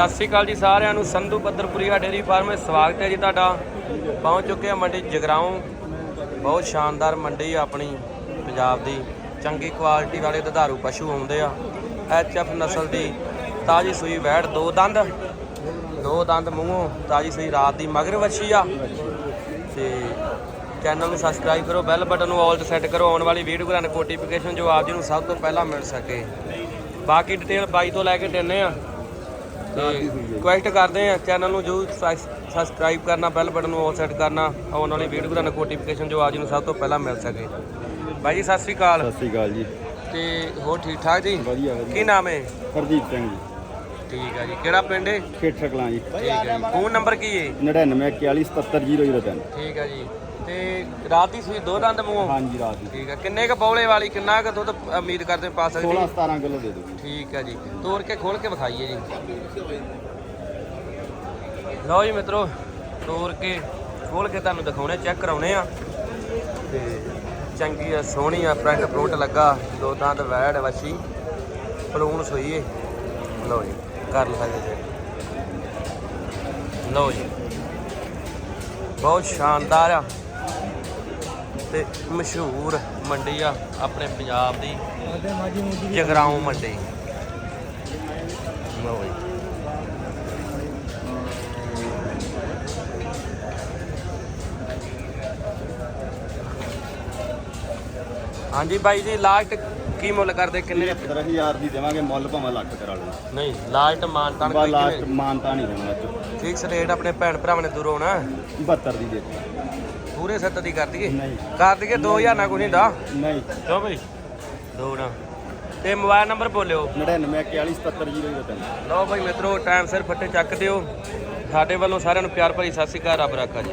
ਸਤਿ ਸ਼੍ਰੀ ਅਕਾਲ ਜੀ ਸਾਰਿਆਂ ਨੂੰ। ਸੰਧੂ ਪੱਧਰਪੁਰੀਆ ਡੇਰੀ ਫਾਰਮ ਵਿੱਚ ਸਵਾਗਤ ਹੈ ਜੀ ਤੁਹਾਡਾ। ਪਹੁੰਚ ਚੁੱਕੇ ਹਾਂ ਮੰਡੀ ਜਗਰਾਉਂ। ਬਹੁਤ ਸ਼ਾਨਦਾਰ ਮੰਡੀ ਆ ਆਪਣੀ ਪੰਜਾਬ ਦੀ। ਚੰਗੀ ਕੁਆਲਿਟੀ ਵਾਲੇ ਦੁਧਾਰੂ ਪਸ਼ੂ ਆਉਂਦੇ ਆ। ਐਚਐਫ ਨਸਲ ਦੀ ਤਾਜੀ ਸੂਈ ਵੈੜ, ਦੋ ਦੰਦ। ਦੋ ਦੰਦ ਮੂੰਹੋਂ, ਤਾਜੀ ਸੂਈ ਰਾਤ ਦੀ ਮਗਰ ਵੱਛੀ ਆ। ਤੇ ਚੈਨਲ ਨੂੰ ਸਬਸਕ੍ਰਾਈਬ ਕਰੋ ਬੈਲ ਬਟਨ ਨੂੰ ਆਲ ਤੇ ਸੈੱਟ ਕਰੋ। ਆਉਣ ਵਾਲੀ ਵੀਡੀਓ ਦਾ ਨੋਟੀਫਿਕੇਸ਼ਨ ਜੋ ਆਪ ਜੀ ਨੂੰ ਸਭ ਤੋਂ ਪਹਿਲਾਂ ਮਿਲ ਸਕੇ। ਬਾਕੀ ਡਿਟੇਲ ਬਾਈ ਤੋਂ ਲੈ ਕੇ ਦਿੰਨੇ ਆ। ਰਿਕੁਐਸਟ ਕਰਦੇ ਆ ਚੈਨਲ ਨੂੰ ਜਰੂਰ ਸਬਸਕ੍ਰਾਈਬ ਕਰਨਾ ਬੈਲ ਬਟਨ ਨੂੰ ਆਲ ਸੈੱਟ ਕਰਨਾ ਆਉਣ ਵਾਲੀ ਵੀਡੀਓ ਦਾ ਨੋਟੀਫਿਕੇਸ਼ਨ ਜੋ ਆਪ ਜੀ ਨੂੰ ਸਭ ਤੋਂ ਪਹਿਲਾਂ ਮਿਲ ਸਕੇ। ਬਾਈ ਜੀ ਸਤਿ ਸ੍ਰੀ ਅਕਾਲ। ਸਤਿ ਸ੍ਰੀ ਅਕਾਲ ਜੀ। ਤੇ ਹੋਰ ਠੀਕ ਠਾਕ ਜੀ? ਵਧੀਆ ਕੀ ਵਧੀਆ ਨਾਮ ਹੈ? ਹਰਦੀਪ ਸਿੰਘ ਜੀ। ਠੀਕ ਆ ਜੀ। ਕਿਹੜਾ ਪਿੰਡ ਹੈ? ਸਕਲਾਂ ਜੀ। ਠੀਕ ਹੈ ਜੀ। ਫੋਨ ਨੰਬਰ ਕੀ ਹੈ? 9941770003 ਠੀਕ ਆ ਜੀ। ਤੇ ਰਾਤ ਦੀ ਸੂਈ ਦੋ ਦੰਦ ਮੂੰਹੋਂ ਹਾਂਜੀ ਰਾਤ ਦੀ। ਠੀਕ ਆ। ਕਿੰਨੇ ਕ ਬੌਲੇ ਵਾਲੀ ਕਿੰਨਾ ਕ ਦੁੱਧ ਉਮੀਦ ਕਰਦੇ ਪਾ ਸਕਦੇ? 16 ਜੀ? 17 ਕਿਲੋ ਦੇ ਦੋ ਠੀਕ ਆ ਜੀ। ਤੋੜ ਕੇ ਖੋਲ ਕੇ ਵਿਖਾਈਏ ਜੀ। ਲਓ ਜੀ ਮਿੱਤਰੋ ਤੋੜ ਕੇ ਖੋਲ ਕੇ ਤੁਹਾਨੂੰ ਦਿਖਾਉਣੇ ਚੈੱਕ ਕਰਾਉਣੇ ਆ। ਤੇ ਚੰਗੀ ਆ ਸੋਹਣੀ ਆ ਪ੍ਰਿੰਟ ਪ੍ਰਿੰਟ ਲੱਗਾ। ਦੋ ਦੰਦ ਵੈੜ ਵਛੀ। ਪਲੂਣ ਸੋਈ ਏ ਲਓ ਜੀ ਕਰ ਜੀ। ਲਓ ਜੀ। ਬਹੁਤ ਸ਼ਾਨਦਾਰ ਆ। ਤੇ ਮਸ਼ਹੂਰ ਮੰਡੀ ਆ ਆਪਣੇ ਪੰਜਾਬ ਦੀ। ਜਗਰਾਉਂ ਮੰਡੀ। ਲਓ ਜੀ। ਹਾਂਜੀ ਬਾਈ ਜੀ ਲਾਸਟ ਕੀ ਮੁੱਲ ਕਰਦੇ? ਕਿੰਨੇ ਦੇ 70000 ਦੀ ਦੇਵਾਂਗੇ ਮੁੱਲ ਭਾਵੇਂ ਲੱਖ ਕਰਾ ਲਓ। ਨਹੀਂ ਲਾਸਟ ਮਾਨਤਾਨ ਕੋਈ ਲਾਸਟ ਮਾਨਤਾ ਨਹੀਂ ਦੇਣਾ ਫਿਕਸ ਰੇਟ ਆਪਣੇ ਭੈਣ ਭਰਾਵਾਂ ਨੇ ਦੂਰੋਂ ਨਾ 72 ਦੀ ਦੇ। ਪੂਰੇ ਸੱਤ ਦੀ ਕਰ ਦਈਏ? ਨਹੀਂ। ਕਰ ਦਈਏ 2000 ਨਾ ਕੁਝ ਨਹੀਂ ਦਾ ਨਹੀਂ। ਕਿਉਂ ਬਈ। ਦੋ ਨਾ। ਤੇ ਮੋਬਾਈਲ ਨੰਬਰ ਬੋਲਿਓ। 9941770003 ਲਓ ਭਾਈ ਮਿੱਤਰੋ ਟਾਈਮ ਸਿਰ ਫੱਟੇ ਚੱਕ ਦਿਓ ਸਾਡੇ ਵੱਲੋਂ ਸਾਰਿਆਂ ਨੂੰ ਪਿਆਰ ਭਰੀ ਸਤਿ ਸ਼੍ਰੀ ਅਕਾਲ ਰੱਬ ਰਾਖਾ ਜੀ।